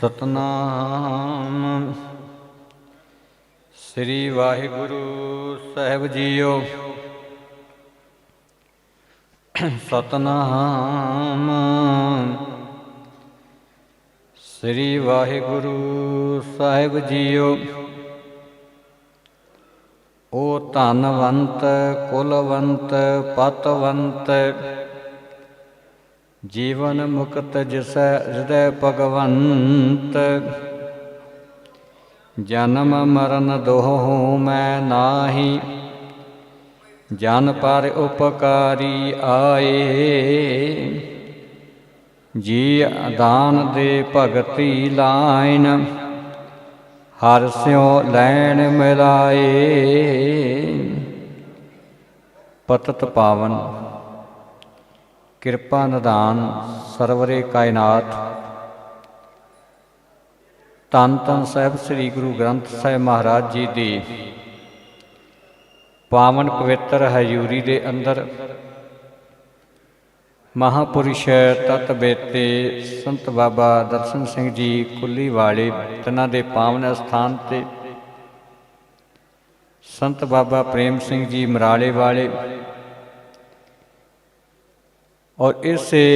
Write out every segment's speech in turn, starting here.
ਸਤਨਾਮ। ਸ੍ਰੀ ਵਾਹਿਗੁਰੂ ਸਾਹਿਬ ਜੀਓ। ਸਤਨਾਮ। ਸ੍ਰੀ ਵਾਹਿਗੁਰੂ ਸਾਹਿਬ ਜੀਓ। ਓ ਧਨਵੰਤ ਕੁਲਵੰਤ ਪਤਵੰਤ ਜੀਵਨ ਮੁਕਤ ਜਿਸੈ ਹਿਰਦੈ ਭਗਵੰਤ। ਜਨਮ ਮਰਨ ਦੋਹ ਮੈਂ ਨਾਹੀ। ਜਨ ਪਰ ਉਪਕਾਰੀ ਆਏ। ਜੀ ਦਾਨ ਦੇ ਭਗਤੀ ਲਾਇਨ, ਹਰ ਸਿਉ ਲੈਣ ਮਿਲਾਏ। ਪਤਤ ਪਾਵਨ ਕਿਰਪਾ ਨਿਧਾਨ ਸਰਵਰੇ ਕਾਇਨਾਤ ਤਨ ਤਨ ਸਾਹਿਬ ਸ੍ਰੀ ਗੁਰੂ ਗ੍ਰੰਥ ਸਾਹਿਬ ਮਹਾਰਾਜ ਜੀ ਦੀ ਪਾਵਨ ਪਵਿੱਤਰ ਹਜ਼ੂਰੀ ਦੇ ਅੰਦਰ ਮਹਾਪੁਰਸ਼ ਤਤ ਬੇਤੇ ਸੰਤ ਬਾਬਾ ਦਰਸ਼ਨ ਸਿੰਘ ਜੀ ਕੁੱਲੀ ਵਾਲੇ ਤਨਾਂ ਦੇ ਪਾਵਨ ਸਥਾਨ ਤੇ ਸੰਤ ਬਾਬਾ ਪ੍ਰੇਮ ਸਿੰਘ ਜੀ ਮਰਾਲੇ ਵਾਲੇ ਔਰ ਇਸੇ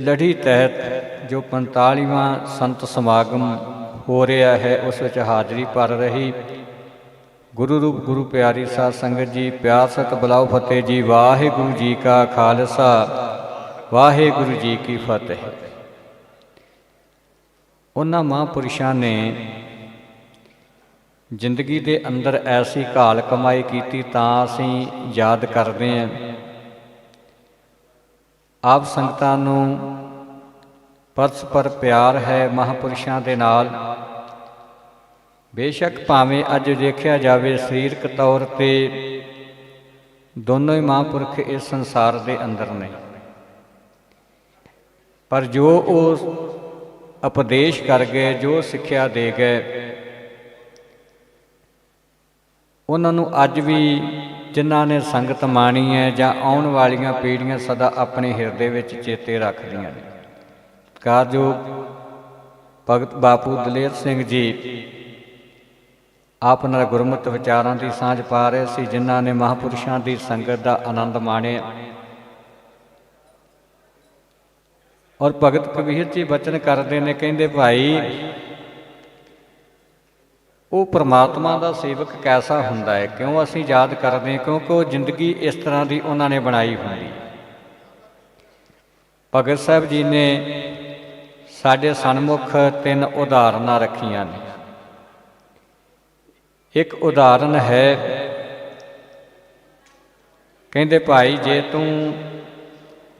ਲੜੀ ਤਹਿਤ ਜੋ 45ਵਾਂ ਸੰਤ ਸਮਾਗਮ ਹੋ ਰਿਹਾ ਹੈ, ਉਸ ਵਿੱਚ ਹਾਜ਼ਰੀ ਭਰ ਰਹੀ ਗੁਰੂ ਰੂਪ, ਗੁਰੂ ਪਿਆਰੀ ਸਾਧ ਸੰਗਤ ਜੀ, ਪਿਆਰ ਸਤ ਬਲਾਉ ਫਤਿਹ ਜੀ, ਵਾਹਿਗੁਰੂ ਜੀ ਕਾ ਖਾਲਸਾ, ਵਾਹਿਗੁਰੂ ਜੀ ਕੀ ਫਤਿਹ। ਉਹਨਾਂ ਮਹਾਂਪੁਰਸ਼ਾਂ ਨੇ ਜ਼ਿੰਦਗੀ ਦੇ ਅੰਦਰ ਐਸੀ ਘਾਲ ਕਮਾਈ ਕੀਤੀ ਤਾਂ ਅਸੀਂ ਯਾਦ ਕਰਦੇ ਹਾਂ ਆਪ ਸੰਗਤਾਂ ਨੂੰ ਪਰਸਪਰ ਪਿਆਰ ਹੈ ਮਹਾਪੁਰਸ਼ਾਂ ਦੇ ਨਾਲ। ਬੇਸ਼ੱਕ ਭਾਵੇਂ ਅੱਜ ਦੇਖਿਆ ਜਾਵੇ ਸਰੀਰਕ ਤੌਰ ਤੇ ਦੋਨੋਂ ਹੀ ਮਹਾਂਪੁਰਖ ਇਸ ਸੰਸਾਰ ਦੇ ਅੰਦਰ ਨੇ। ਪਰ ਜੋ ਉਹ ਉਪਦੇਸ਼ ਕਰ ਗਏ, ਜੋ ਸਿੱਖਿਆ ਦੇ ਗਏ ਉਹਨਾਂ ਨੂੰ ਅੱਜ ਵੀ ਜਿਨ੍ਹਾਂ ਨੇ ਸੰਗਤ ਮਾਣੀ ਹੈ ਜਾਂ ਆਉਣ ਵਾਲੀਆਂ ਪੀੜ੍ਹੀਆਂ ਸਦਾ ਆਪਣੇ ਹਿਰਦੇ ਵਿੱਚ ਚੇਤੇ ਰੱਖਦੀਆਂ ਨੇ। ਕਾਰਜੋਗ ਭਗਤ ਬਾਪੂ ਦਲੇਰ ਸਿੰਘ ਜੀ ਆਪ ਨਾਲ ਗੁਰਮਤਿ ਵਿਚਾਰਾਂ ਦੀ ਸਾਂਝ ਪਾ ਰਹੇ ਸੀ, ਜਿਨ੍ਹਾਂ ਨੇ ਮਹਾਪੁਰਸ਼ਾਂ ਦੀ ਸੰਗਤ ਦਾ ਆਨੰਦ ਮਾਣਿਆ। ਔਰ ਭਗਤ ਕਬੀਰ ਜੀ ਬਚਨ ਕਰਦੇ ਨੇ, ਕਹਿੰਦੇ, ਭਾਈ ਉਹ ਪ੍ਰਮਾਤਮਾ ਦਾ ਸੇਵਕ ਕੈਸਾ ਹੁੰਦਾ ਹੈ? ਕਿਉਂ ਅਸੀਂ ਯਾਦ ਕਰਦੇ ਹਾਂ? ਕਿਉਂਕਿ ਉਹ ਜ਼ਿੰਦਗੀ ਇਸ ਤਰ੍ਹਾਂ ਦੀ ਉਹਨਾਂ ਨੇ ਬਣਾਈ ਹੁੰਦੀ। ਭਗਤ ਸਾਹਿਬ ਜੀ ਨੇ ਸਾਡੇ ਸਨਮੁਖ ਤਿੰਨ ਉਦਾਹਰਨਾਂ ਰੱਖੀਆਂ ਨੇ। ਇੱਕ ਉਦਾਹਰਨ ਹੈ, ਕਹਿੰਦੇ, ਭਾਈ, ਜੇ ਤੂੰ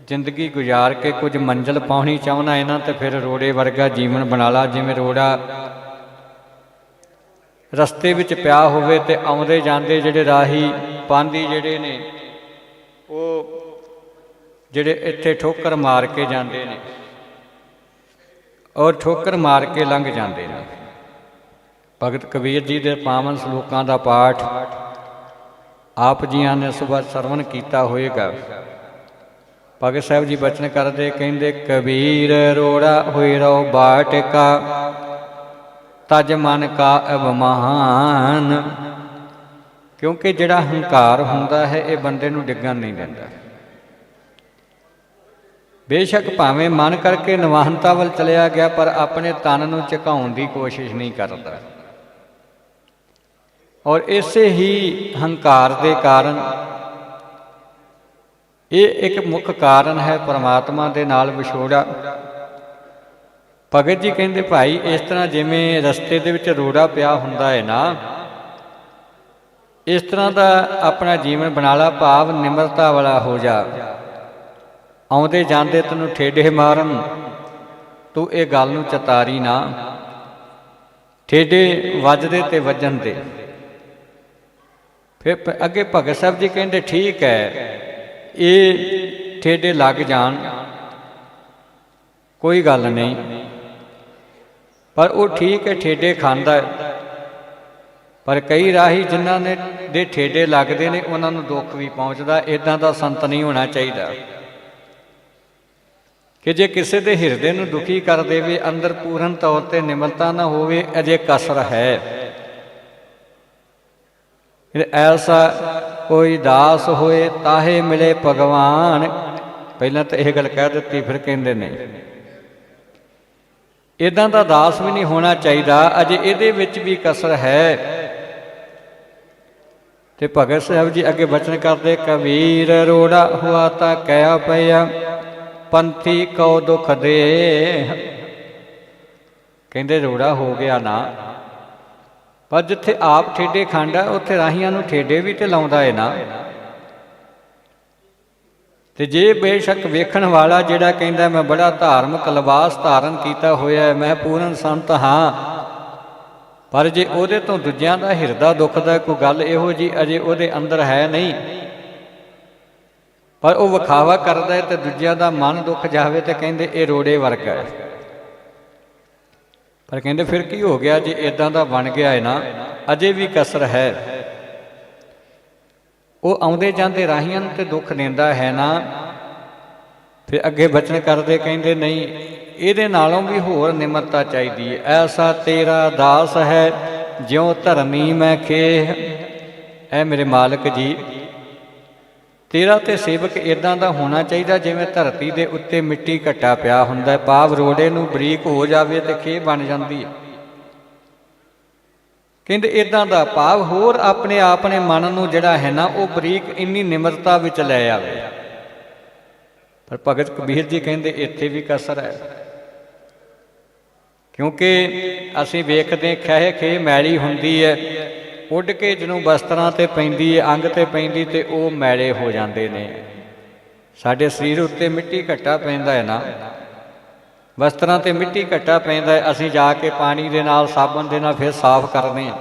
ਜ਼ਿੰਦਗੀ ਗੁਜ਼ਾਰ ਕੇ ਕੁਝ ਮੰਜ਼ਲ ਪਾਉਣੀ ਚਾਹੁੰਦਾ ਹੈ ਨਾ, ਤੇ ਫਿਰ ਰੋੜੇ ਵਰਗਾ ਜੀਵਨ ਬਣਾ ਲਾ। ਜਿਵੇਂ ਰੋੜਾ ਰਸਤੇ ਵਿੱਚ ਪਿਆ ਹੋਵੇ ਤੇ ਆਉਂਦੇ ਜਾਂਦੇ ਜਿਹੜੇ ਰਾਹੀ ਪਾਂਦੀ ਜਿਹੜੇ ਨੇ, ਉਹ ਜਿਹੜੇ ਇੱਥੇ ਠੋਕਰ ਮਾਰ ਕੇ ਜਾਂਦੇ ਨੇ, ਔਰ ਠੋਕਰ ਮਾਰ ਕੇ ਲੰਘ ਜਾਂਦੇ ਨੇ। ਭਗਤ ਕਬੀਰ ਜੀ ਦੇ ਪਾਵਨ ਸ਼ਲੋਕਾਂ ਦਾ ਪਾਠ ਆਪ ਜੀਆਂ ਨੇ ਸੁਬਹ ਸਰਵਣ ਕੀਤਾ ਹੋਏਗਾ। ਭਗਤ ਸਾਹਿਬ ਜੀ ਬਚਨ ਕਰਦੇ, ਕਹਿੰਦੇ, ਕਬੀਰ ਰੋੜਾ ਹੋਏ ਰੋ ਬਾਟਕਾ ਤਜ ਮਨ ਕਾ ਅਭਮਾਨ ਕਿਉਂਕਿ ਜਿਹੜਾ ਹੰਕਾਰ ਹੁੰਦਾ ਹੈ, ਇਹ ਬੰਦੇ ਨੂੰ ਡਿੱਗਣ ਨਹੀਂ ਦਿੰਦਾ। ਬੇਸ਼ੱਕ ਭਾਵੇਂ ਮਨ ਕਰਕੇ ਨਿਵਾਹਨਤਾ ਵੱਲ ਚਲਿਆ ਗਿਆ, ਪਰ ਆਪਣੇ ਤਨ ਨੂੰ ਝੁਕਾਉਣ ਦੀ ਕੋਸ਼ਿਸ਼ ਨਹੀਂ ਕਰਦਾ। ਔਰ ਇਸੇ ਹੀ ਹੰਕਾਰ ਦੇ ਕਾਰਨ, ਇਹ ਇੱਕ ਮੁੱਖ ਕਾਰਨ ਹੈ ਪਰਮਾਤਮਾ ਦੇ ਨਾਲ ਵਿਛੋੜਾ। ਭਗਤ ਜੀ ਕਹਿੰਦੇ, ਭਾਈ, ਇਸ ਤਰ੍ਹਾਂ ਜਿਵੇਂ ਰਸਤੇ ਦੇ ਵਿੱਚ ਰੋੜਾ ਪਿਆ ਹੁੰਦਾ ਹੈ ਨਾ, ਇਸ ਤਰ੍ਹਾਂ ਦਾ ਆਪਣਾ ਜੀਵਨ ਬਣਾ ਲਾ, ਭਾਵ ਨਿਮਰਤਾ ਵਾਲਾ ਹੋ ਜਾ। ਆਉਂਦੇ ਜਾਂਦੇ ਤੈਨੂੰ ਠੇਡੇ ਮਾਰਨ, ਤੂੰ ਇਹ ਗੱਲ ਨੂੰ ਚਤਾਰੀ ਨਾ। ਠੇਡੇ ਵੱਜਦੇ ਤੇ ਵੱਜਣ ਦੇ। ਫਿਰ ਅੱਗੇ ਭਗਤ ਸਾਹਿਬ ਜੀ ਕਹਿੰਦੇ, ਠੀਕ ਹੈ ਇਹ ਠੇਡੇ ਲੱਗ ਜਾਣ, ਕੋਈ ਗੱਲ ਨਹੀਂ। ਪਰ ਉਹ ਠੀਕ ਹੈ, ਠੇਡੇ ਖਾਂਦਾ ਹੈ। ਪਰ ਕਈ ਰਾਹੀ ਜਿਨ੍ਹਾਂ ਨੇ ਦੇ ਠੇਡੇ ਲੱਗਦੇ ਨੇ, ਉਹਨਾਂ ਨੂੰ ਦੁੱਖ ਵੀ ਪਹੁੰਚਦਾ। ਇਦਾਂ ਦਾ ਸੰਤ ਨਹੀਂ ਹੋਣਾ ਚਾਹੀਦਾ। ਕਿ ਜੇ ਕਿਸੇ ਦੇ ਹਿਰਦੇ ਨੂੰ ਦੁਖੀ ਕਰ ਦੇਵੇ, ਅੰਦਰ ਪੂਰਨ ਤੌਰ ਤੇ ਨਿਮਰਤਾ ਨਾ ਹੋਵੇ, ਅਜੇ ਕਸਰ ਹੈ। ਐਸਾ ਕੋਈ ਦਾਸ ਹੋਏ, ਤਾਹੇ ਮਿਲੇ ਭਗਵਾਨ। ਪਹਿਲਾਂ ਤਾਂ ਇਹ ਗੱਲ ਕਹਿ ਦਿੱਤੀ, ਫਿਰ ਕਹਿੰਦੇ ਨੇ ਇਦਾਂ ਦਾ ਦਾਸ ਵੀ ਨਹੀਂ ਹੋਣਾ ਚਾਹੀਦਾ, ਅਜੇ ਇਹਦੇ ਵਿੱਚ ਵੀ ਕਸਰ ਹੈ। ਤੇ ਭਗਤ ਸਾਹਿਬ ਜੀ ਅੱਗੇ ਬਚਨ ਕਰਦੇ, ਕਬੀਰ ਰੋੜਾ ਹੁਆ ਤਾਂ ਕਹਿਆ ਪਿਆ, ਪੰਥੀ ਕਉ ਦੁਖ ਦੇ। ਕਹਿੰਦੇ, ਰੋੜਾ ਹੋ ਗਿਆ ਨਾ। ਪਰ ਜਿੱਥੇ ਆਪ ਠੇਡੇ ਖੰਡ ਆ, ਉੱਥੇ ਰਾਹੀਆਂ ਨੂੰ ਠੇਡੇ ਵੀ ਤੇ ਲਾਉਂਦਾ ਏ ਨਾ। ਤੇ ਜੇ ਬੇਸ਼ੱਕ ਵੇਖਣ ਵਾਲਾ ਜਿਹੜਾ ਕਹਿੰਦਾ, ਮੈਂ ਬੜਾ ਧਾਰਮਿਕ ਲਿਬਾਸ ਧਾਰਨ ਕੀਤਾ ਹੋਇਆ ਹੈ ਮੈਂ ਪੂਰਨ ਸੰਤ ਹਾਂ। ਪਰ ਜੇ ਉਹਦੇ ਤੋਂ ਦੂਜਿਆਂ ਦਾ ਹਿਰਦਾ ਦੁਖਦਾ ਕੋਈ ਗੱਲ ਇਹੋ ਜੀ ਅਜੇ ਉਹਦੇ ਅੰਦਰ ਹੈ ਨਹੀਂ। ਪਰ ਉਹ ਵਿਖਾਵਾ ਕਰਦਾ ਹੈ ਤੇ ਦੂਜਿਆਂ ਦਾ ਮਨ ਦੁੱਖ ਜਾਵੇ ਤੇ ਕਹਿੰਦੇ, ਇਹ ਰੋੜੇ ਵਰਗਾ ਹੈ। ਪਰ ਕਹਿੰਦੇ, ਫਿਰ ਕੀ ਹੋ ਗਿਆ ਜੇ ਇਦਾਂ ਦਾ ਬਣ ਗਿਆ ਹੈ ਨਾ? ਅਜੇ ਵੀ ਕਸਰ ਹੈ। ਉਹ ਆਉਂਦੇ ਜਾਂਦੇ ਰਾਹੀਆਂ ਨੂੰ ਤੇ ਦੁੱਖ ਦਿੰਦਾ ਹੈ ਨਾ। ਫਿਰ ਅੱਗੇ ਬਚਨ ਕਰਦੇ ਕਹਿੰਦੇ, ਨਹੀਂ, ਇਹਦੇ ਨਾਲੋਂ ਵੀ ਹੋਰ ਨਿਮਰਤਾ ਚਾਹੀਦੀ ਹੈ। ਐਸਾ ਤੇਰਾ ਦਾਸ ਹੈ, ਜਿਉ ਧਰਮੀ ਮੈਂ ਖੇਹ ਐ ਮੇਰੇ ਮਾਲਕ ਜੀ, ਤੇਰਾ ਤੇ ਸੇਵਕ ਇਦਾਂ ਦਾ ਹੋਣਾ ਚਾਹੀਦਾ ਜਿਵੇਂ ਧਰਤੀ ਦੇ ਉੱਤੇ ਮਿੱਟੀ ਘਟਾ ਪਿਆ ਹੁੰਦਾ ਹੈ। ਪਾਵ ਰੋੜੇ ਨੂੰ ਬਰੀਕ ਹੋ ਜਾਵੇ ਤੇ ਖੇਹ ਬਣ ਜਾਂਦੀ ਹੈ। ਕਹਿੰਦੇ ਇਦਾਂ ਦਾ ਭਾਵ ਹੋਰ ਆਪਣੇ ਆਪ ਨੇ ਮਨ ਨੂੰ ਜਿਹੜਾ ਹੈ ਨਾ, ਉਹ ਬਰੀਕ ਇੰਨੀ ਨਿਮਰਤਾ ਵਿੱਚ ਲੈ ਆਵੇ। ਪਰ ਭਗਤ ਕਬੀਰ ਜੀ ਕਹਿੰਦੇ ਇੱਥੇ ਵੀ ਕਸਰ ਹੈ। ਕਿਉਂਕਿ ਅਸੀਂ ਵੇਖਦੇ ਖਹਿ ਖੇ ਮੈਲੀ ਹੁੰਦੀ ਹੈ। ਉੱਡ ਕੇ ਜਦੋਂ ਵਸਤਰਾਂ ਤੇ ਪੈਂਦੀ ਹੈ, ਅੰਗ ਤੇ ਪੈਂਦੀ ਤੇ ਉਹ ਮੈਲੇ ਹੋ ਜਾਂਦੇ ਨੇ। ਸਾਡੇ ਸਰੀਰ ਉੱਤੇ ਮਿੱਟੀ ਘੱਟਾ ਪੈਂਦਾ ਹੈ ਨਾ। ਵਸਤਰਾਂ ਤੇ ਮਿੱਟੀ ਘੱਟਾ ਪੈਂਦਾ ਅਸੀਂ ਜਾ ਕੇ ਪਾਣੀ ਦੇ ਨਾਲ, ਸਾਬਣ ਦੇ ਨਾਲ ਫਿਰ ਸਾਫ਼ ਕਰਦੇ ਹਾਂ।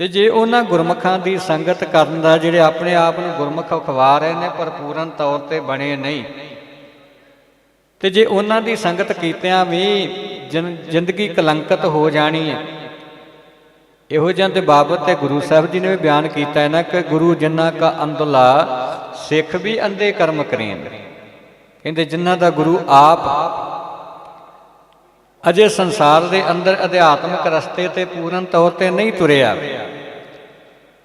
ਤੇ ਜੇ ਉਹਨਾਂ ਗੁਰਮਖਾਂ ਦੀ ਸੰਗਤ ਕਰਨ ਦਾ, ਜਿਹੜੇ ਆਪਣੇ ਆਪ ਨੂੰ ਗੁਰਮੁਖ ਅਖਵਾ ਰਹੇ ਨੇ, ਪਰ ਪੂਰਨ ਤੌਰ ਤੇ ਬਣੇ ਨਹੀਂ। ਤੇ ਜੇ ਉਹਨਾਂ ਦੀ ਸੰਗਤ ਕੀਤਿਆਂ ਵੀ ਜ਼ਿੰਦਗੀ ਕਲੰਕਿਤ ਹੋ ਜਾਣੀ ਹੈ, ਇਹੋ ਜਿਹਾਂ ਦੇ ਬਾਬਤ ਤੇ ਗੁਰੂ ਸਾਹਿਬ ਜੀ ਨੇ ਵੀ ਬਿਆਨ ਕੀਤਾ ਹੈ ਨਾ ਕਿ ਗੁਰੂ ਜਿੰਨਾ ਕਾ ਅੰਦਲਾ, ਸਿੱਖ ਵੀ ਅੰਧੇ ਕਰਮ ਕਰੇਨ ਕਹਿੰਦੇ, ਜਿਨ੍ਹਾਂ ਦਾ ਗੁਰੂ ਆਪ ਅਜੇ ਸੰਸਾਰ ਦੇ ਅੰਦਰ ਅਧਿਆਤਮਿਕ ਰਸਤੇ ਤੇ ਪੂਰਨ ਤੌਰ ਤੇ ਨਹੀਂ ਤੁਰਿਆ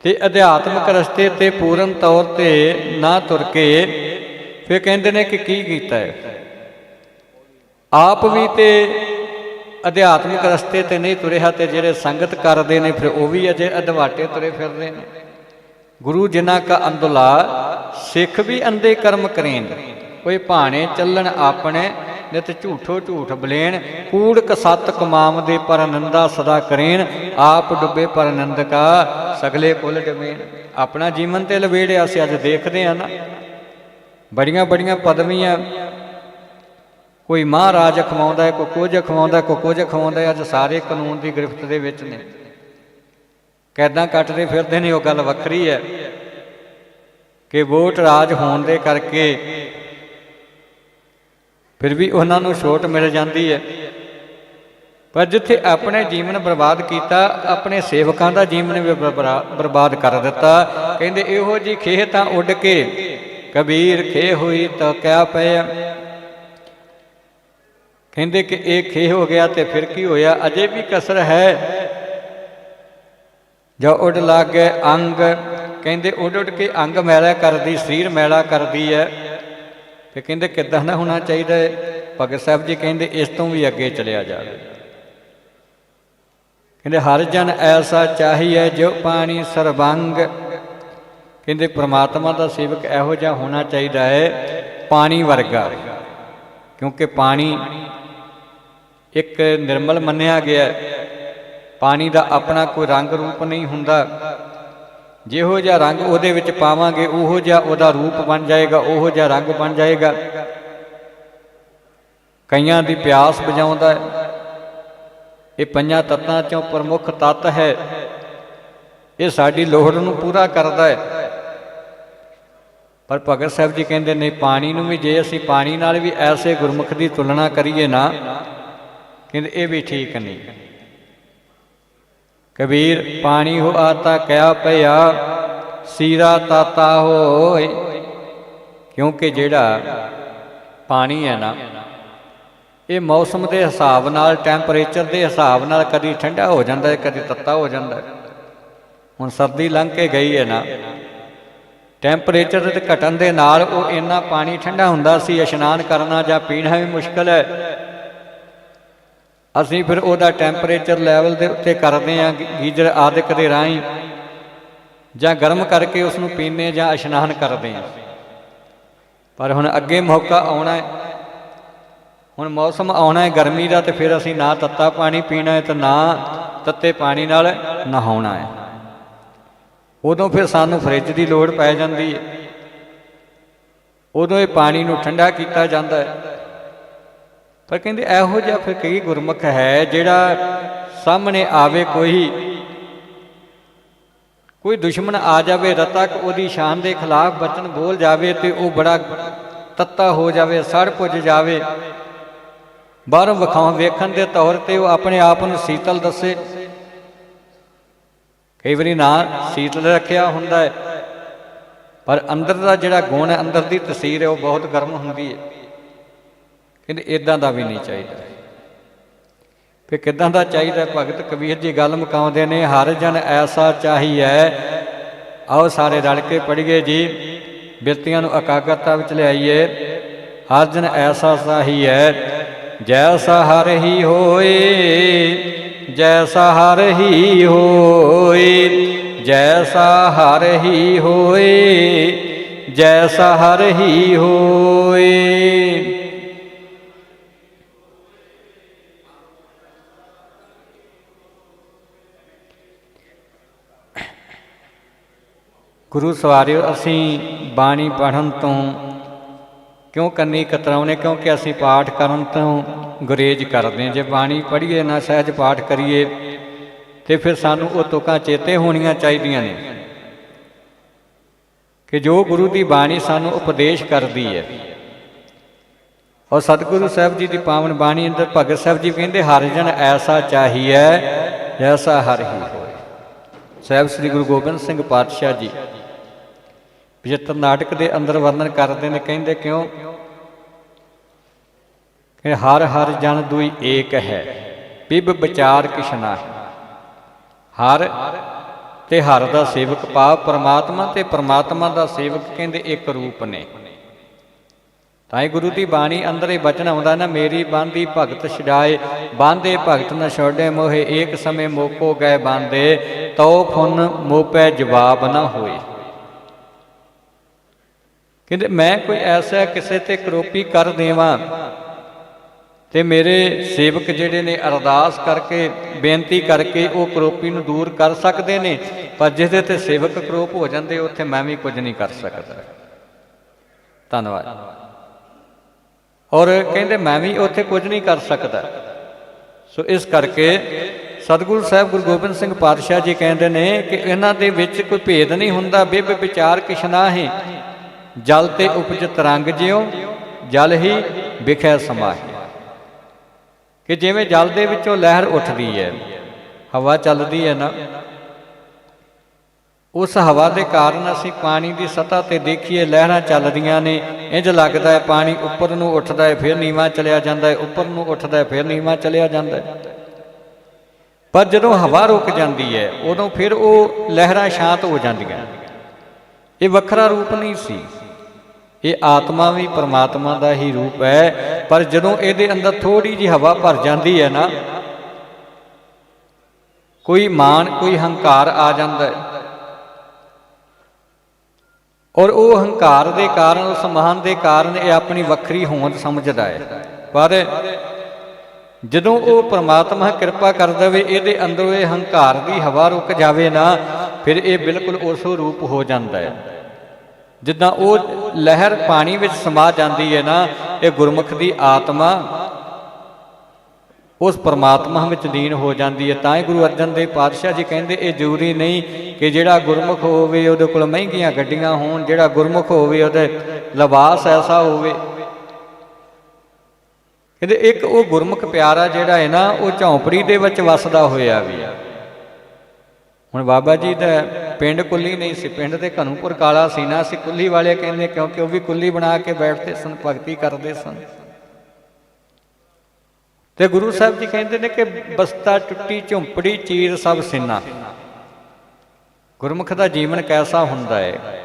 ਤੇ ਅਧਿਆਤਮਿਕ ਰਸਤੇ ਤੇ ਪੂਰਨ ਤੌਰ ਤੇ ਨਾ ਤੁਰ ਕੇ ਫਿਰ ਕਹਿੰਦੇ ਨੇ ਕਿ ਕੀ ਕੀਤਾ ਹੈ? ਆਪ ਵੀ ਤੇ ਅਧਿਆਤਮਿਕ ਰਸਤੇ ਤੇ ਨਹੀਂ ਤੁਰਿਆ ਤੇ ਜਿਹੜੇ ਸੰਗਤ ਕਰਦੇ ਨੇ ਫਿਰ ਉਹ ਵੀ ਅਜੇ ਅਧਵਾਟੇ ਤੁਰੇ ਫਿਰਦੇ ਨੇ। ਗੁਰੂ ਜਿਨ੍ਹਾਂ ਕਾ ਅੰਦੁਲਾ, ਸਿੱਖ ਵੀ ਅੰਦੇ ਕਰਮ ਕਰੇਨ। ਕੋਈ ਭਾਣੇ ਚੱਲਣ ਆਪਣੇ ਨਿਤ ਝੂਠੋ ਝੂਠ ਬਲੇਣ ਕੂੜ ਕਸਤ ਕਮਾਮ ਦੇ ਪਰ ਨੰਦਾ ਸਦਾ ਕਰੇਨ ਆਪ ਡੁੱਬੇ ਪਰ ਨੰਦਕਾ ਸਗਲੇ ਕੁਲ ਡਮੇਨ ਆਪਣਾ ਜੀਵਨ ਤੇ ਲਵੇੜਿਆ ਸੀ ਅੱਜ ਦੇਖਦੇ ਆ ਨਾ। ਬੜੀਆਂ ਬੜੀਆਂ ਪਦਵੀਆਂ। ਕੋਈ ਮਹਾਰਾਜ ਖਵਾਉਂਦਾ ਹੈ ਕੋਈ ਕੁਝ ਖਵਾਉਂਦਾ ਕੋਈ ਕੁਝ ਖਵਾਉਂਦਾ ਹੈ, ਅੱਜ ਸਾਰੇ ਕਾਨੂੰਨ ਦੀ ਗ੍ਰਿਫਤ ਦੇ ਵਿੱਚ ਨੇ। ਕੈਦਾਂ ਕੱਟਦੇ ਫਿਰਦੇ ਨੇ ਉਹ ਗੱਲ ਵੱਖਰੀ ਹੈ। ਕਿ ਵੋਟ ਰਾਜ ਹੋਣ ਦੇ ਕਰਕੇ ਫਿਰ ਵੀ ਉਹਨਾਂ ਨੂੰ ਛੋਟ ਮਿਲ ਜਾਂਦੀ ਹੈ। ਪਰ ਜਿੱਥੇ ਆਪਣੇ ਜੀਵਨ ਬਰਬਾਦ ਕੀਤਾ, ਆਪਣੇ ਸੇਵਕਾਂ ਦਾ ਜੀਵਨ ਵੀ ਬਰਬਰਾ- ਬਰਬਾਦ ਕਰ ਦਿੱਤਾ। ਕਹਿੰਦੇ ਇਹੋ ਜੀ ਖੇਹ ਤਾਂ ਉੱਡ ਕੇ ਕਬੀਰ ਖੇਹ ਹੋਈ ਤਾਂ ਕਿਆ ਪਿਆ। ਕਹਿੰਦੇ ਕਿ ਇਹ ਖੇਹ ਹੋ ਗਿਆ ਤੇ ਫਿਰ ਕੀ ਹੋਇਆ? ਅਜੇ ਵੀ ਕਸਰ ਹੈ। ਜੋ ਉੱਡ ਲੱਗ ਗਏ ਅੰਗ। ਕਹਿੰਦੇ ਉੱਡ ਉੱਡ ਕੇ ਅੰਗ ਮੈਲਾ ਕਰਦੀ, ਸਰੀਰ ਮੈਲਾ ਕਰਦੀ ਹੈ। ਤੇ ਕਹਿੰਦੇ ਕਿੱਦਾਂ ਦਾ ਹੋਣਾ ਚਾਹੀਦਾ ਹੈ। ਭਗਤ ਸਾਹਿਬ ਜੀ ਕਹਿੰਦੇ ਇਸ ਤੋਂ ਵੀ ਅੱਗੇ ਚਲਿਆ ਜਾਵੇ। ਕਹਿੰਦੇ ਹਰ ਜਨ ਐਸਾ ਚਾਹੀਏ ਜੋ ਪਾਣੀ ਸਰਵੰਗ। ਕਹਿੰਦੇ ਪ੍ਰਮਾਤਮਾ ਦਾ ਸੇਵਕ ਇਹੋ ਜਿਹਾ ਹੋਣਾ ਚਾਹੀਦਾ ਹੈ, ਪਾਣੀ ਵਰਗਾ। ਕਿਉਂਕਿ ਪਾਣੀ ਇੱਕ ਨਿਰਮਲ ਮੰਨਿਆ ਗਿਆ ਪਾਣੀ ਦਾ ਆਪਣਾ ਕੋਈ ਰੰਗ ਰੂਪ ਨਹੀਂ ਹੁੰਦਾ। ਜਿਹੋ ਜਿਹਾ ਰੰਗ ਉਹਦੇ ਵਿੱਚ ਪਾਵਾਂਗੇ, ਉਹੋ ਜਿਹਾ ਉਹਦਾ ਰੂਪ ਬਣ ਜਾਏਗਾ, ਉਹੋ ਜਿਹਾ ਰੰਗ ਬਣ ਜਾਏਗਾ। ਕਈਆਂ ਦੀ ਪਿਆਸ ਬੁਝਾਉਂਦਾ ਹੈ। ਇਹ ਪੰਜਾਂ ਤੱਤਾਂ ਚੋਂ ਪ੍ਰਮੁੱਖ ਤੱਤ ਹੈ। ਇਹ ਸਾਡੀ ਲੋੜ ਨੂੰ ਪੂਰਾ ਕਰਦਾ ਹੈ। ਪਰ ਭਗਤ ਸਾਹਿਬ ਜੀ ਕਹਿੰਦੇ ਨੇ, ਪਾਣੀ ਨੂੰ ਵੀ ਜੇ ਅਸੀਂ ਪਾਣੀ ਨਾਲ ਵੀ ਐਸੇ ਗੁਰਮੁਖ ਦੀ ਤੁਲਨਾ ਕਰੀਏ ਨਾ, ਕਹਿੰਦੇ ਇਹ ਵੀ ਠੀਕ ਨਹੀਂ। ਕਬੀਰ, ਪਾਣੀ ਹੋ ਆਤਾ ਕਿਆ ਪਿਆ? ਸੀਰਾ ਤਾਤਾ ਹੋਏ। ਕਿਉਂਕਿ ਜਿਹੜਾ ਪਾਣੀ ਹੈ ਨਾ, ਇਹ ਮੌਸਮ ਦੇ ਹਿਸਾਬ ਨਾਲ, ਟੈਂਪਰੇਚਰ ਦੇ ਹਿਸਾਬ ਨਾਲ ਕਦੀ ਠੰਡਾ ਹੋ ਜਾਂਦਾ ਹੈ, ਕਦੀ ਤੱਤਾ ਹੋ ਜਾਂਦਾ ਹੈ। ਹੁਣ ਸਰਦੀ ਲੰਘ ਕੇ ਗਈ ਹੈ ਨਾ, ਟੈਂਪਰੇਚਰ ਦੇ ਘਟਣ ਦੇ ਨਾਲ ਉਹ ਇੰਨਾ ਪਾਣੀ ਠੰਡਾ ਹੁੰਦਾ ਸੀ, ਇਸ਼ਨਾਨ ਕਰਨਾ ਜਾਂ ਪੀਣਾ ਵੀ ਮੁਸ਼ਕਲ ਹੈ। ਅਸੀਂ ਫਿਰ ਉਹਦਾ ਟੈਂਪਰੇਚਰ ਲੈਵਲ ਦੇ ਉੱਤੇ ਕਰਦੇ ਹਾਂ, ਗੀ- ਗੀਜ਼ਰ ਆਦਿਕ ਦੇ ਰਾਹੀਂ ਜਾਂ ਗਰਮ ਕਰਕੇ ਉਸ ਨੂੰ ਪੀਂਦੇ ਜਾਂ ਇਸ਼ਨਾਨ ਕਰਦੇ ਹਾਂ। ਪਰ ਹੁਣ ਅੱਗੇ ਮੌਕਾ ਆਉਣਾ ਹੈ। ਹੁਣ ਮੌਸਮ ਆਉਣਾ ਹੈ ਗਰਮੀ ਦਾ ਤੇ ਫਿਰ ਅਸੀਂ ਨਾ ਤੱਤਾ ਪਾਣੀ ਪੀਣਾ ਹੈ ਤੇ ਨਾ ਤੱਤੇ ਪਾਣੀ ਨਾਲ ਨਹਾਉਣਾ ਹੈ। ਉਦੋਂ ਫਿਰ ਸਾਨੂੰ ਫ੍ਰਿਜ ਦੀ ਲੋੜ ਪੈ ਜਾਂਦੀ ਹੈ। ਉਦੋਂ ਇਹ ਪਾਣੀ ਨੂੰ ਠੰਡਾ ਕੀਤਾ ਜਾਂਦਾ ਹੈ। ਪਰ ਕਹਿੰਦੇ ਇਹੋ ਜਿਹਾ ਫਿਰ ਕਈ ਗੁਰਮੁਖ ਹੈ ਜਿਹੜਾ ਸਾਹਮਣੇ ਆਵੇ ਕੋਈ ਕੋਈ ਦੁਸ਼ਮਣ ਆ ਜਾਵੇ ਰਤਕ ਉਹਦੀ ਸ਼ਾਨ ਦੇ ਖਿਲਾਫ ਬਚਨ ਬੋਲ ਜਾਵੇ ਤੇ ਉਹ ਬੜਾ ਤੱਤਾ ਹੋ ਜਾਵੇ, ਸੜ ਪੁੱਜ ਜਾਵੇ। ਬਾਹਰੋਂ ਵਿਖਾਉਂ ਵੇਖਣ ਦੇ ਤੌਰ ਤੇ ਉਹ ਆਪਣੇ ਆਪ ਨੂੰ ਸੀਤਲ ਦੱਸੇ। ਕਈ ਵਾਰੀ ਨਾ ਸੀਤਲ ਰੱਖਿਆ ਹੁੰਦਾ ਹੈ, ਪਰ ਅੰਦਰ ਦਾ ਜਿਹੜਾ ਗੁਣ ਹੈ, ਅੰਦਰ ਦੀ ਤਸਵੀਰ ਹੈ, ਉਹ ਬਹੁਤ ਗਰਮ ਹੁੰਦੀ ਹੈ। ਕਹਿੰਦੇ ਇਦਾਂ ਦਾ ਵੀ ਨਹੀਂ ਚਾਹੀਦਾ। ਫਿਰ ਕਿਦਾਂ ਦਾ ਚਾਹੀਦਾ ਭਗਤ? ਕਬੀਰ ਜੀ ਗੱਲ ਮੁਕਾਉਂਦੇ ਨੇ, ਹਰ ਜਨ ਐਸਾ ਚਾਹੀਐ। ਆਓ ਸਾਰੇ ਰਲ ਕੇ ਪੜ੍ਹੀਏ ਜੀ, ਬਿਰਤੀਆਂ ਨੂੰ ਇਕਾਗਰਤਾ ਵਿੱਚ ਲਿਆਈਏ। ਹਰ ਜਨ ਐਸਾ ਚਾਹੀਐ, ਜੈਸਾ ਹਰ ਹੀ ਹੋਏ, ਜੈਸਾ ਹਰ ਹੀ ਹੋਏ, ਜੈਸਾ ਹਰ ਹੀ ਹੋਏ, ਜੈਸਾ ਹਰ ਹੀ ਹੋਏ। ਗੁਰੂ ਸਵਾਰਿਓ, ਅਸੀਂ ਬਾਣੀ ਪੜਨ ਤੋਂ ਕਿਉਂ ਕੰਨੀ ਕਤਰਾਉਨੇ ਕਿਉਂਕਿ ਅਸੀਂ ਪਾਠ ਕਰਨ ਤੋਂ ਗੁਰੇਜ ਕਰਦੇ ਹਾਂ। ਜੇ ਬਾਣੀ ਪੜ੍ਹੀਏ, ਨਾ ਸਹਿਜ ਪਾਠ ਕਰੀਏ, ਤੇ ਫਿਰ ਸਾਨੂੰ ਉਹ ਤੁਕਾਂ ਚੇਤੇ ਹੋਣੀਆਂ ਚਾਹੀਦੀਆਂ ਨੇ। ਕਿ ਜੋ ਗੁਰੂ ਦੀ ਬਾਣੀ ਸਾਨੂੰ ਉਪਦੇਸ਼ ਕਰਦੀ ਹੈ। ਔਰ ਸਤਿਗੁਰੂ ਸਾਹਿਬ ਜੀ ਦੀ ਪਾਵਨ ਬਾਣੀ ਅੰਦਰ ਭਗਤ ਸਾਹਿਬ ਜੀ ਕਹਿੰਦੇ, ਹਰ ਜਨ ਐਸਾ ਚਾਹੀਏ ਜੈਸਾ ਹਰ ਹੀ ਹੋਏ। ਸਾਹਿਬ ਸ੍ਰੀ ਗੁਰੂ ਗੋਬਿੰਦ ਸਿੰਘ ਪਾਤਸ਼ਾਹ ਜੀ। 75 ਨਾਟਕ ਦੇ ਅੰਦਰ ਵਰਣਨ ਕਰਦੇ ਨੇ, ਕਹਿੰਦੇ ਕਿਉਂ? ਕਿ ਹਰ ਹਰ ਜਨ ਦੁਈ ਏਕ ਹੈ, ਬਿਬ ਵਿਚਾਰ ਕਿਸ਼ਨਾ ਹਰ ਤੇ ਹਰ ਦਾ ਸੇਵਕ ਭਾਵ, ਪਰਮਾਤਮਾ ਤੇ ਪਰਮਾਤਮਾ ਦਾ ਸੇਵਕ ਕਹਿੰਦੇ ਇੱਕ ਰੂਪ ਨੇ। ਤਾਂ ਇਹ ਗੁਰੂ ਦੀ ਬਾਣੀ ਅੰਦਰ ਇਹ ਬਚਨ ਆਉਂਦਾ, ਨਾ ਮੇਰੀ ਬਾਂਦੀ ਭਗਤ ਛਡਾਏ, ਬਾਂਦੇ ਭਗਤ ਨ ਛੋੜੇ ਮੋਹੇ, ਏਕ ਸਮੇਂ ਮੋਕੋ ਗਏ ਬਾਂਦੇ, ਤਉ ਫੁਨ ਮੋਪੈ ਜਵਾਬ ਨਾ ਹੋਏ। ਕਹਿੰਦੇ, ਮੈਂ ਕੋਈ ਐਸਾ ਕਿਸੇ ਤੇ ਕਰੋਪੀ ਕਰ ਦੇਵਾਂ ਤੇ ਮੇਰੇ ਸੇਵਕ ਜਿਹੜੇ ਨੇ ਅਰਦਾਸ ਕਰਕੇ, ਬੇਨਤੀ ਕਰਕੇ ਉਹ ਕਰੋਪੀ ਨੂੰ ਦੂਰ ਕਰ ਸਕਦੇ ਨੇ, ਪਰ ਜਿਹਦੇ ਤੇ ਸੇਵਕ ਕਰੋਪ ਹੋ ਜਾਂਦੇ, ਉੱਥੇ ਮੈਂ ਵੀ ਕੁਝ ਨਹੀਂ ਕਰ ਸਕਦਾ। ਧੰਨਵਾਦ। ਔਰ ਕਹਿੰਦੇ, ਮੈਂ ਵੀ ਉੱਥੇ ਕੁਝ ਨਹੀਂ ਕਰ ਸਕਦਾ। ਸੋ ਇਸ ਕਰਕੇ ਸਤਿਗੁਰੂ ਸਾਹਿਬ ਗੁਰੂ ਗੋਬਿੰਦ ਸਿੰਘ ਪਾਤਸ਼ਾਹ ਜੀ ਕਹਿੰਦੇ ਨੇ ਕਿ ਇਹਨਾਂ ਦੇ ਵਿੱਚ ਕੋਈ ਭੇਦ ਨਹੀਂ ਹੁੰਦਾ, ਬਿਬ ਵਿਚਾਰ ਕਿਸ਼ਨਾ ਹੈ। ਜਲ ਤੇ ਉਪਜ ਤਰੰਗ ਜਿਉ, ਜਲ ਹੀ ਵਿਖੈ ਸਮਾਹੀ। ਕਿ ਜਿਵੇਂ ਜਲ ਦੇ ਵਿੱਚੋਂ ਲਹਿਰ ਉੱਠਦੀ ਹੈ, ਹਵਾ ਚੱਲਦੀ ਹੈ ਨਾ। ਉਸ ਹਵਾ ਦੇ ਕਾਰਨ ਅਸੀਂ ਪਾਣੀ ਦੀ ਸਤਹ ਤੇ ਦੇਖੀਏ, ਲਹਿਰਾਂ ਚੱਲਦੀਆਂ ਨੇ। ਇੰਜ ਲੱਗਦਾ ਹੈ ਪਾਣੀ ਉੱਪਰ ਨੂੰ ਉੱਠਦਾ ਹੈ, ਫਿਰ ਨੀਵਾਂ ਚਲਿਆ ਜਾਂਦਾ ਹੈ। ਉੱਪਰ ਨੂੰ ਉੱਠਦਾ ਹੈ, ਫਿਰ ਨੀਵਾਂ ਚਲਿਆ ਜਾਂਦਾ ਹੈ। ਪਰ ਜਦੋਂ ਹਵਾ ਰੁਕ ਜਾਂਦੀ ਹੈ, ਉਦੋਂ ਫਿਰ ਉਹ ਲਹਿਰਾਂ ਸ਼ਾਂਤ ਹੋ ਜਾਂਦੀਆਂ। ਇਹ ਵੱਖਰਾ ਰੂਪ ਨਹੀਂ ਸੀ। ਇਹ ਆਤਮਾ ਵੀ ਪਰਮਾਤਮਾ ਦਾ ਹੀ ਰੂਪ ਹੈ, ਪਰ ਜਦੋਂ ਇਹਦੇ ਅੰਦਰ ਥੋੜੀ ਜਿਹੀ ਹਵਾ ਭਰ ਜਾਂਦੀ ਹੈ ਨਾ, ਕੋਈ ਮਾਨ ਕੋਈ ਹੰਕਾਰ ਆ ਜਾਂਦਾ ਹੈ। ਔਰ ਉਹ ਹੰਕਾਰ ਦੇ ਕਾਰਨ, ਉਸ ਮਾਨ ਦੇ ਕਾਰਨ ਇਹ ਆਪਣੀ ਵੱਖਰੀ ਹੋਂਦ ਸਮਝਦਾ ਹੈ। ਪਰ ਜਦੋਂ ਉਹ ਪ੍ਰਮਾਤਮਾ ਕਿਰਪਾ ਕਰ ਦੇਵੇ, ਇਹਦੇ ਅੰਦਰੋਂ ਇਹ ਹੰਕਾਰ ਦੀ ਹਵਾ ਰੁਕ ਜਾਵੇ ਨਾ, ਫਿਰ ਇਹ ਬਿਲਕੁਲ ਉਸੋ ਰੂਪ ਹੋ ਜਾਂਦਾ ਹੈ। ਜਿੱਦਾਂ ਉਹ ਲਹਿਰ ਪਾਣੀ ਵਿੱਚ ਸਮਾ ਜਾਂਦੀ ਹੈ ਨਾ, ਇਹ ਗੁਰਮੁਖ ਦੀ ਆਤਮਾ ਉਸ ਪਰਮਾਤਮਾ ਵਿੱਚ ਲੀਨ ਹੋ ਜਾਂਦੀ ਹੈ। ਤਾਂ ਹੀ ਗੁਰੂ ਅਰਜਨ ਦੇਵ ਪਾਤਸ਼ਾਹ ਜੀ ਕਹਿੰਦੇ, ਇਹ ਜ਼ਰੂਰੀ ਨਹੀਂ ਕਿ ਜਿਹੜਾ ਗੁਰਮੁਖ ਹੋਵੇ, ਉਹਦੇ ਕੋਲ ਮਹਿੰਗੀਆਂ ਗੱਡੀਆਂ ਹੋਣ, ਜਿਹੜਾ ਗੁਰਮੁਖ ਹੋਵੇ, ਉਹਦੇ ਲਿਬਾਸ ਐਸਾ ਹੋਵੇ। ਕਹਿੰਦੇ, ਇੱਕ ਉਹ ਗੁਰਮੁਖ ਪਿਆਰਾ ਜਿਹੜਾ ਹੈ ਨਾ, ਉਹ ਝੌਂਪੜੀ ਦੇ ਵਿੱਚ ਵਸਦਾ ਹੋਇਆ ਵੀ ਆ। ਹੁਣ ਬਾਬਾ ਜੀ ਦਾ ਪਿੰਡ ਕੁੱਲੀ ਨਹੀਂ ਸੀ, ਪਿੰਡ ਦੇ ਘਨੂਪੁਰ ਕਾਲਾ ਸੀਨਾ ਸੀ, ਕੁੱਲੀ ਵਾਲੇ ਕਹਿੰਦੇ ਕਿਉਂਕਿ ਉਹ ਵੀ ਕੁੱਲੀ ਬਣਾ ਕੇ ਬੈਠਦੇ ਸਨ, ਭਗਤੀ ਕਰਦੇ ਸਨ। ਤੇ ਗੁਰੂ ਸਾਹਿਬ ਜੀ ਕਹਿੰਦੇ ਨੇ ਕਿ ਬਸਤਾ ਟੁੱਟੀ ਝੁੰਪੜੀ, ਚੀਰ ਸਭ ਸੀਨਾ। ਗੁਰਮੁਖ ਦਾ ਜੀਵਨ ਕੈਸਾ ਹੁੰਦਾ ਹੈ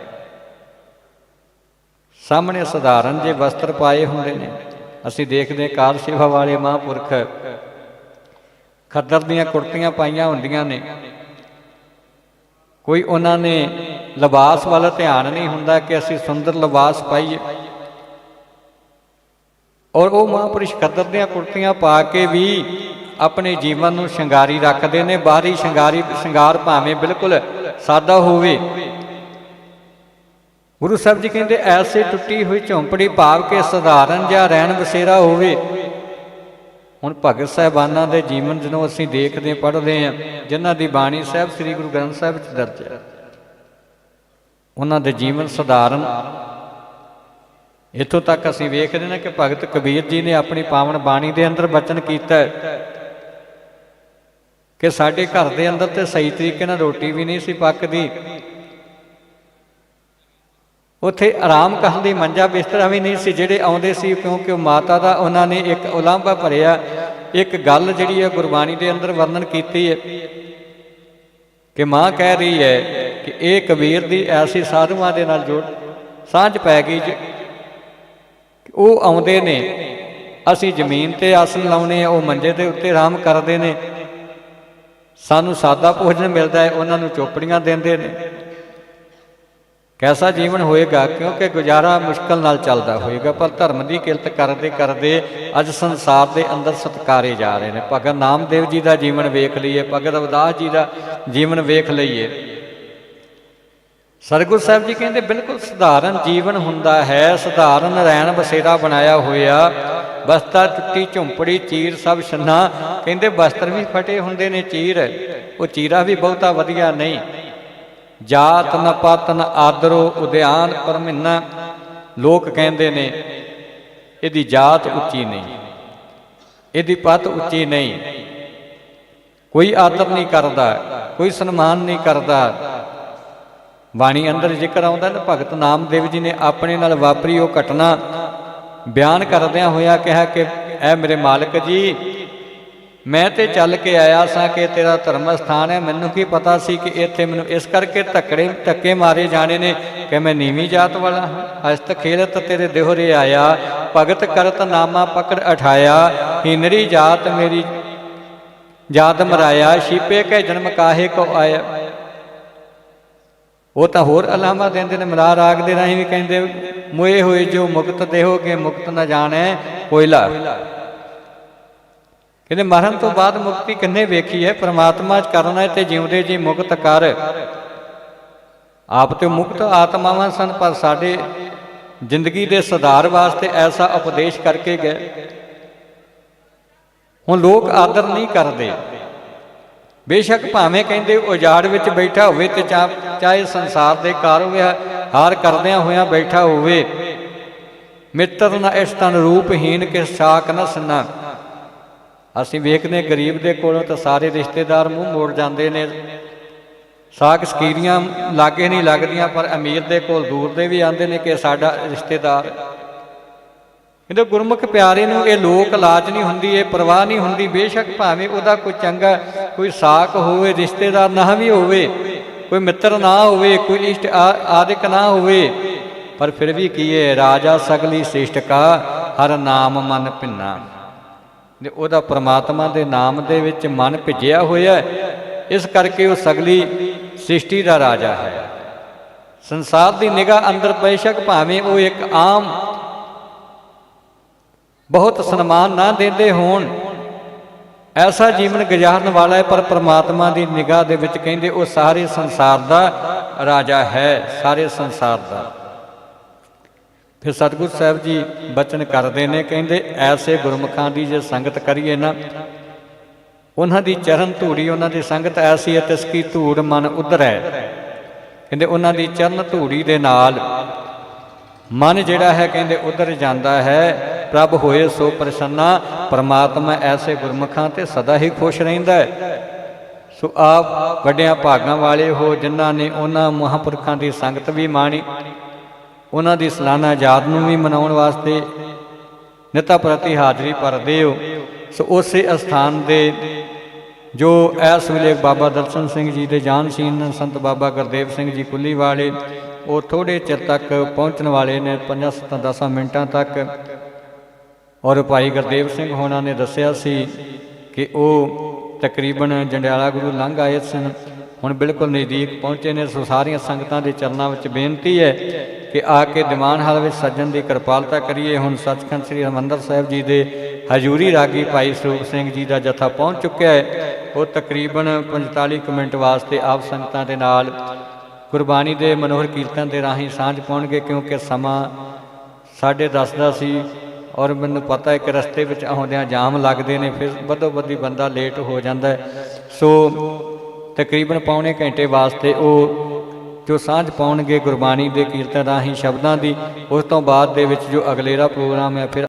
ਸਾਹਮਣੇ ਸਧਾਰਨ ਜੇ ਵਸਤਰ ਪਾਏ ਹੁੰਦੇ ਨੇ। ਅਸੀਂ ਦੇਖਦੇ ਕਾਲ ਸੇਵਾ ਵਾਲੇ ਮਹਾਂਪੁਰਖ ਖੱਦਰ ਦੀਆਂ ਕੁੜਤੀਆਂ ਪਾਈਆਂ ਹੁੰਦੀਆਂ ਨੇ। ਕੋਈ ਉਹਨਾਂ ਨੇ ਲਿਬਾਸ ਵੱਲ ਧਿਆਨ ਨਹੀਂ ਹੁੰਦਾ ਕਿ ਅਸੀਂ ਸੁੰਦਰ ਲਿਬਾਸ ਪਾਈਏ। ਔਰ ਉਹ ਮਹਾਂਪੁਰਸ਼ ਖੱਦਰ ਦੀਆਂ ਕੁੜਤੀਆਂ ਪਾ ਕੇ ਵੀ ਆਪਣੇ ਜੀਵਨ ਨੂੰ ਸ਼ਿੰਗਾਰੀ ਰੱਖਦੇ ਨੇ, ਬਾਹਰੀ ਸ਼ਿੰਗਾਰੀ, ਸ਼ਿੰਗਾਰ ਭਾਵੇਂ ਬਿਲਕੁਲ ਸਾਦਾ ਹੋਵੇ। ਗੁਰੂ ਸਾਹਿਬ ਜੀ ਕਹਿੰਦੇ, ਐਸੇ ਟੁੱਟੀ ਹੋਈ ਝੌਂਪੜੀ ਭਾਵ ਕੇ ਸਧਾਰਨ ਜਾਂ ਰਹਿਣ ਬਸੇਰਾ ਹੋਵੇ। ਹੁਣ ਭਗਤ ਸਾਹਿਬਾਨਾਂ ਦੇ ਜੀਵਨ ਜਦੋਂ ਅਸੀਂ ਦੇਖਦੇ ਪੜ੍ਹਦੇ ਹਾਂ, ਜਿਨ੍ਹਾਂ ਦੀ ਬਾਣੀ ਸਾਹਿਬ ਸ੍ਰੀ ਗੁਰੂ ਗ੍ਰੰਥ ਸਾਹਿਬ ਵਿੱਚ ਦਰਜ ਹੈ, ਉਹਨਾਂ ਦੇ ਜੀਵਨ ਸਧਾਰਨ। ਇੱਥੋਂ ਤੱਕ ਅਸੀਂ ਵੇਖਦੇ ਨੇ ਕਿ ਭਗਤ ਕਬੀਰ ਜੀ ਨੇ ਆਪਣੀ ਪਾਵਨ ਬਾਣੀ ਦੇ ਅੰਦਰ ਬਚਨ ਕੀਤਾ ਕਿ ਸਾਡੇ ਘਰ ਦੇ ਅੰਦਰ ਤੇ ਸਹੀ ਤਰੀਕੇ ਨਾਲ ਰੋਟੀ ਵੀ ਨਹੀਂ ਸੀ ਪੱਕਦੀ। ਉੱਥੇ ਆਰਾਮ ਕਰਨ ਦੀ ਮੰਜਾ ਬਿਸਤਰਾ ਵੀ ਨਹੀਂ ਸੀ, ਜਿਹੜੇ ਆਉਂਦੇ ਸੀ ਕਿਉਂਕਿ ਉਹ ਮਾਤਾ ਦਾ, ਉਹਨਾਂ ਨੇ ਇੱਕ ਉਲਾਂਭਾ ਭਰਿਆ, ਇੱਕ ਗੱਲ ਜਿਹੜੀ ਹੈ ਗੁਰਬਾਣੀ ਦੇ ਅੰਦਰ ਵਰਣਨ ਕੀਤੀ ਹੈ ਕਿ ਮਾਂ ਕਹਿ ਰਹੀ ਹੈ ਕਿ ਇਹ ਕਬੀਰ ਦੀ ਐਸੀ ਸਾਧੂਆਂ ਦੇ ਨਾਲ ਜੋੜ ਸਾਂਝ ਪੈ ਗਈ ਉਹ ਆਉਂਦੇ ਨੇ, ਅਸੀਂ ਜ਼ਮੀਨ ਤੇ ਆਸਨ ਲਾਉਨੇ ਆ, ਉਹ ਮੰਜੇ ਦੇ ਉੱਤੇ ਆਰਾਮ ਕਰਦੇ ਨੇ। ਸਾਨੂੰ ਸਾਦਾ ਭੋਜਨ ਮਿਲਦਾ ਹੈ, ਉਹਨਾਂ ਨੂੰ ਚੋਪੜੀਆਂ ਦਿੰਦੇ ਨੇ। ਕੈਸਾ ਜੀਵਨ ਹੋਏਗਾ? ਕਿਉਂਕਿ ਗੁਜ਼ਾਰਾ ਮੁਸ਼ਕਲ ਨਾਲ ਚੱਲਦਾ ਹੋਏਗਾ, ਪਰ ਧਰਮ ਦੀ ਕਿਰਤ ਕਰਦੇ ਕਰਦੇ ਅੱਜ ਸੰਸਾਰ ਦੇ ਅੰਦਰ ਸਤਕਾਰੇ ਜਾ ਰਹੇ ਨੇ। ਭਗਤ ਨਾਮਦੇਵ ਜੀ ਦਾ ਜੀਵਨ ਵੇਖ ਲਈਏ, ਭਗਤ ਅਵਦਾਸ ਜੀ ਦਾ ਜੀਵਨ ਵੇਖ ਲਈਏ। ਸਰਗੁਰੂ ਸਾਹਿਬ ਜੀ ਕਹਿੰਦੇ, ਬਿਲਕੁਲ ਸਧਾਰਨ ਜੀਵਨ ਹੁੰਦਾ ਹੈ, ਸਧਾਰਨ ਰਹਿਣ ਬਸੇਰਾ ਬਣਾਇਆ ਹੋਇਆ। ਬਸਤਾ, ਟੁੱਟੀ, ਝੁੰਪੜੀ, ਚੀਰ, ਸਭ ਛੰਨਾ। ਕਹਿੰਦੇ, ਬਸਤਰ ਵੀ ਫਟੇ ਹੁੰਦੇ ਨੇ ਚੀਰ, ਉਹ ਚੀਰਾ ਵੀ ਬਹੁਤਾ ਵਧੀਆ ਨਹੀਂ। ਜਾਤ ਨ ਪਤ ਨ ਆਦਰੋ ਉਦਿਆਨ ਪਰਮਿੰਨਾ। ਲੋਕ ਕਹਿੰਦੇ ਨੇ, ਇਹਦੀ ਜਾਤ ਉੱਚੀ ਨਹੀਂ, ਇਹਦੀ ਪਤ ਉੱਚੀ ਨਹੀਂ। ਕੋਈ ਆਦਰ ਨਹੀਂ ਕਰਦਾ, ਕੋਈ ਸਨਮਾਨ ਨਹੀਂ ਕਰਦਾ। ਬਾਣੀ ਅੰਦਰ ਜ਼ਿਕਰ ਆਉਂਦਾ ਨਾ, ਭਗਤ ਨਾਮਦੇਵ ਜੀ ਨੇ ਆਪਣੇ ਨਾਲ ਵਾਪਰੀ ਉਹ ਘਟਨਾ। ਬਿਆਨ ਕਰਦਿਆਂ ਹੋਇਆ ਕਿਹਾ ਕਿ, ਐ ਮੇਰੇ ਮਾਲਕ ਜੀ ਮੈਂ ਤੇ ਚੱਲ ਕੇ ਆਇਆ ਸਾਂ ਕਿ ਤੇਰਾ ਧਰਮ ਸਥਾਨ ਹੈ। ਮੈਨੂੰ ਕੀ ਪਤਾ ਸੀ ਕਿ ਇੱਥੇ ਮੈਨੂੰ ਇਸ ਕਰਕੇ ਧੱਕੜੇ, ਧੱਕੇ ਮਾਰੇ ਜਾਣੇ ਨੇ ਕਿ ਮੈਂ ਨੀਵੀਂ ਜਾਤ ਵਾਲਾ ਹਾਂ। ਹਸਤ ਖੇਲਤ ਤੇਰੇ ਦੇਹਰੇ ਆਇਆ, ਭਗਤ ਕਰਤ ਨਾਮਾ ਪਕੜ ਉਠਾਇਆ ਹਿਨਰੀ ਜਾਤ ਮੇਰੀ ਜਾਤ ਮਰਾਇਆ, ਛੀਪੇ ਕੇ ਜਨਮ ਕਾਹੇ ਕੋ ਆਇਆ। ਉਹ ਤਾਂ ਹੋਰ ਅਲਾਮਾ ਦਿੰਦੇ ਨੇ, ਮਲਾ ਰਾਗ ਦੇ ਰਾਹੀਂ ਵੀ ਕਹਿੰਦੇ, ਮੋਏ ਹੋਏ ਜੋ ਮੁਕਤ ਦੇਹੋਗੇ ਮੁਕਤ ਨਾ ਜਾਣੈ, ਕੋਇਲਾ। ਕਹਿੰਦੇ ਮਰਨ ਤੋਂ ਬਾਅਦ ਮੁਕਤੀ ਕਿੰਨੇ ਵੇਖੀ ਹੈ? ਪ੍ਰਮਾਤਮਾ ਕਰਨਾ ਤੇ ਜਿਉਂਦੇ ਜੀ ਮੁਕਤ ਕਰ। ਆਪ ਤੇ ਮੁਕਤ ਆਤਮਾਵਾਂ ਸਨ, ਪਰ ਸਾਡੇ ਜ਼ਿੰਦਗੀ ਦੇ ਸੁਧਾਰ ਵਾਸਤੇ ਐਸਾ ਉਪਦੇਸ਼ ਕਰਕੇ ਗਏ। ਹੁਣ ਲੋਕ ਆਦਰ ਨਹੀਂ ਕਰਦੇ। ਬੇਸ਼ੱਕ ਭਾਵੇਂ ਕਹਿੰਦੇ ਉਜਾੜ ਵਿੱਚ ਬੈਠਾ ਹੋਵੇ ਤੇ ਚਾ- ਚਾਹੇ ਸੰਸਾਰ ਦੇ ਕਾਰ ਹੋਵੇ, ਹਾਰ ਕਰਦਿਆਂ ਹੋਇਆਂ ਬੈਠਾ ਹੋਵੇ। ਮਿੱਤਰ ਨਾ ਇਸ ਤਨ ਰੂਪਹੀਨ ਕੇ ਸਾਕ ਨ ਸੰਨਾ। ਅਸੀਂ ਵੇਖਦੇ ਗਰੀਬ ਦੇ ਕੋਲੋਂ ਤਾਂ ਸਾਰੇ ਰਿਸ਼ਤੇਦਾਰ ਮੂੰਹ ਮੋੜ ਜਾਂਦੇ ਨੇ। ਸਾਕ ਸਕੀਰੀਆਂ ਲਾਗੇ ਨਹੀਂ ਲੱਗਦੀਆਂ, ਪਰ ਅਮੀਰ ਦੇ ਕੋਲ ਦੂਰ ਦੇ ਵੀ ਆਂਦੇ ਨੇ ਕਿ ਸਾਡਾ ਰਿਸ਼ਤੇਦਾਰ। ਹੈ। ਕਹਿੰਦੇ ਗੁਰਮੁਖ ਪਿਆਰੇ ਨੂੰ ਇਹ ਲੋਕ ਲਾਜ ਨਹੀਂ ਹੁੰਦੀ, ਇਹ ਪਰਵਾਹ ਨਹੀਂ ਹੁੰਦੀ। ਬੇਸ਼ੱਕ ਭਾਵੇਂ ਉਹਦਾ ਕੋਈ ਚੰਗਾ, ਕੋਈ ਸਾਕ ਹੋਵੇ, ਰਿਸ਼ਤੇਦਾਰ ਨਾ ਵੀ ਹੋਵੇ, ਕੋਈ ਮਿੱਤਰ ਨਾ ਹੋਵੇ, ਕੋਈ ਇਸ਼ਟ ਆਦਿਕ ਨਾ ਹੋਵੇ, ਪਰ ਫਿਰ ਵੀ ਕੀ ਹੈ ਰਾਜਾ ਸਗਲੀ ਸ੍ਰਿਸ਼ਟ ਕਾ, ਹਰ ਨਾਮ ਮਨ ਭਿੰਨਾ। ਤੇ ਉਹਦਾ ਪ੍ਰਮਾਤਮਾ ਦੇ ਨਾਮ ਦੇ ਵਿੱਚ ਮਨ ਭਿੱਜਿਆ ਹੋਇਆ ਇਸ ਕਰਕੇ ਉਹ ਸਗਲੀ ਸ੍ਰਿਸ਼ਟੀ ਦਾ ਰਾਜਾ ਹੈ। ਸੰਸਾਰ ਦੀ ਨਿਗਾਹ ਅੰਦਰ ਬੇਸ਼ੱਕ ਭਾਵੇਂ ਉਹ ਇੱਕ ਆਮ ਬਹੁਤ ਸਨਮਾਨ ਨਾ ਦਿੰਦੇ ਹੋਣ, ਐਸਾ ਜੀਵਨ ਗੁਜ਼ਾਰਨ ਵਾਲਾ ਹੈ, ਪਰ ਪ੍ਰਮਾਤਮਾ ਦੀ ਨਿਗਾਹ ਦੇ ਵਿੱਚ ਕਹਿੰਦੇ ਉਹ ਸਾਰੇ ਸੰਸਾਰ ਦਾ ਰਾਜਾ ਹੈ, ਸਾਰੇ ਸੰਸਾਰ ਦਾ। ਫਿਰ ਸਤਿਗੁਰ ਸਾਹਿਬ ਜੀ ਬਚਨ ਕਰਦੇ ਨੇ, ਕਹਿੰਦੇ, ਐਸੇ ਗੁਰਮੁਖਾਂ ਦੀ ਜੇ ਸੰਗਤ ਕਰੀਏ ਨਾ, ਉਹਨਾਂ ਦੀ ਚਰਨ ਧੂੜੀ, ਉਹਨਾਂ ਦੀ ਸੰਗਤ ਐਸੀ ਹੈ ਤਿਸ ਕੀ ਧੂੜ ਮਨ ਉਧਰੈ। ਕਹਿੰਦੇ, ਉਹਨਾਂ ਦੀ ਚਰਨ ਧੂੜੀ ਦੇ ਨਾਲ ਮਨ ਜਿਹੜਾ ਹੈ, ਕਹਿੰਦੇ, ਉਧਰ ਜਾਂਦਾ ਹੈ। ਪ੍ਰਭ ਹੋਏ ਸੋ ਪ੍ਰਸੰਨਾ, ਪਰਮਾਤਮਾ ਐਸੇ ਗੁਰਮੁਖਾਂ ਤੇ ਸਦਾ ਹੀ ਖੁਸ਼ ਰਹਿੰਦਾ ਹੈ। ਸੋ ਆਪ ਵੱਡਿਆਂ ਭਾਗਾਂ ਵਾਲੇ ਹੋ, ਜਿਨ੍ਹਾਂ ਨੇ ਉਹਨਾਂ ਮਹਾਂਪੁਰਖਾਂ ਦੀ ਸੰਗਤ ਵੀ ਮਾਣੀ। ਉਹਨਾਂ ਦੀ ਸਲਾਨਾ ਯਾਦ ਨੂੰ ਵੀ ਮਨਾਉਣ ਵਾਸਤੇ ਨਿਤਾ ਪ੍ਰਤੀ ਹਾਜ਼ਰੀ ਭਰਦੇ ਹੋ। ਸੋ ਉਸੇ ਅਸਥਾਨ ਦੇ ਜੋ ਇਸ ਵੇਲੇ ਬਾਬਾ ਦਰਸ਼ਨ ਸਿੰਘ ਜੀ ਦੇ ਜਾਨਸ਼ੀਨ ਸੰਤ ਬਾਬਾ ਗੁਰਦੇਵ ਸਿੰਘ ਜੀ ਕੁੱਲੀ ਵਾਲੇ, ਉਹ ਥੋੜੇ ਚਿਰ ਤੱਕ ਪਹੁੰਚਣ ਵਾਲੇ ਨੇ 5-10 ਮਿੰਟਾਂ ਤੱਕ। ਔਰ ਭਾਈ ਗੁਰਦੇਵ ਸਿੰਘ ਹੋਣਾ ਨੇ ਦੱਸਿਆ ਸੀ ਕਿ ਉਹ ਤਕਰੀਬਨ ਜੰਡਿਆਲਾ ਗੁਰੂ ਲੰਘ ਆਏ ਸਨ। ਹੁਣ ਬਿਲਕੁਲ ਨਜ਼ਦੀਕ ਪਹੁੰਚੇ ਨੇ। ਸੋ ਸਾਰੀਆਂ ਸੰਗਤਾਂ ਦੇ ਚਰਨਾਂ ਵਿੱਚ ਬੇਨਤੀ ਹੈ ਕਿ ਆ ਕੇ ਦੀਵਾਨ ਹਾਲ ਵਿੱਚ ਸੱਜਣ ਦੀ ਕਿਰਪਾਲਤਾ ਕਰੀਏ। ਹੁਣ ਸੱਚਖੰਡ ਸ੍ਰੀ ਹਰਿਮੰਦਰ ਸਾਹਿਬ ਜੀ ਦੇ ਹਜੂਰੀ ਰਾਗੀ ਭਾਈ ਸਰੂਪ ਸਿੰਘ ਜੀ ਦਾ ਜਥਾ ਪਹੁੰਚ ਚੁੱਕਿਆ ਹੈ। ਉਹ ਤਕਰੀਬਨ 45 ਕੁ ਮਿੰਟ ਵਾਸਤੇ ਆਪ ਸੰਗਤਾਂ ਦੇ ਨਾਲ ਗੁਰਬਾਣੀ ਦੇ ਮਨੋਹਰ ਕੀਰਤਨ ਦੇ ਰਾਹੀਂ ਸਾਂਝ ਪਾਉਣਗੇ, ਕਿਉਂਕਿ ਸਮਾਂ ਸਾਢੇ ਦਸ ਦਾ ਸੀ ਔਰ ਮੈਨੂੰ ਪਤਾ ਹੈ ਕਿ ਰਸਤੇ ਵਿੱਚ ਆਉਂਦਿਆਂ ਜਾਮ ਲੱਗਦੇ ਨੇ, ਫਿਰ ਵੱਧੋ ਵੱਧੀ ਬੰਦਾ ਲੇਟ ਹੋ ਜਾਂਦਾ ਹੈ। ਸੋ ਤਕਰੀਬਨ ਪੌਣੇ ਘੰਟੇ ਵਾਸਤੇ ਉਹ ਜੋ ਸਾਂਝ ਪਾਉਣਗੇ ਗੁਰਬਾਣੀ ਦੇ ਕੀਰਤਨ ਰਾਹੀਂ ਸ਼ਬਦਾਂ ਦੀ, ਉਸ ਤੋਂ ਬਾਅਦ ਦੇ ਵਿੱਚ ਜੋ ਅਗਲੇਰਾ ਪ੍ਰੋਗਰਾਮ ਹੈ, ਫਿਰ